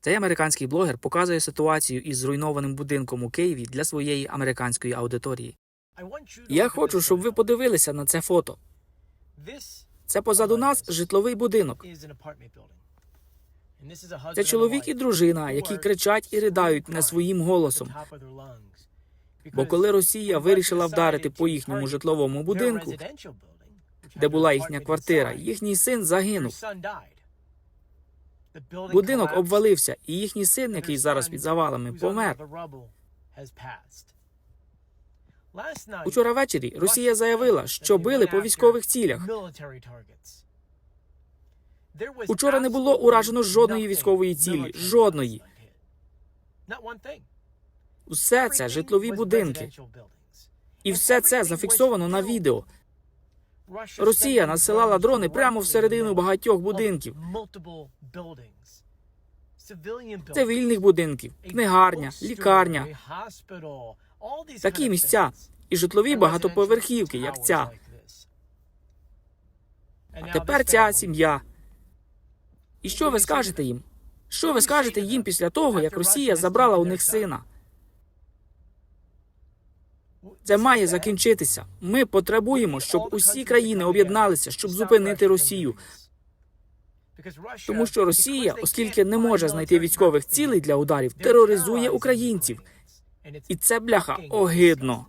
Цей американський блогер показує ситуацію із зруйнованим будинком у Києві для своєї американської аудиторії. Я хочу, щоб ви подивилися на це фото. Це позаду нас житловий будинок. Це чоловік і дружина, які кричать і ридають не своїм голосом. Бо коли Росія вирішила вдарити по їхньому житловому будинку, де була їхня квартира, їхній син загинув. Будинок обвалився, і їхній син, який зараз під завалами, помер. Учора ввечері Росія заявила, що били по військових цілях. Учора не було уражено жодної військової цілі, жодної. Усе це житлові будинки, і все це зафіксовано на відео. Росія насилала дрони прямо всередину багатьох будинків, цивільних будинків, книгарня, лікарня, такі місця і житлові багатоповерхівки, як ця. А тепер ця сім'я. І що ви скажете їм? Що ви скажете їм після того, як Росія забрала у них сина? Це має закінчитися. Ми потребуємо, щоб усі країни об'єдналися, щоб зупинити Росію. Тому що Росія, оскільки не може знайти військових цілей для ударів, тероризує українців. І це бляха огидно.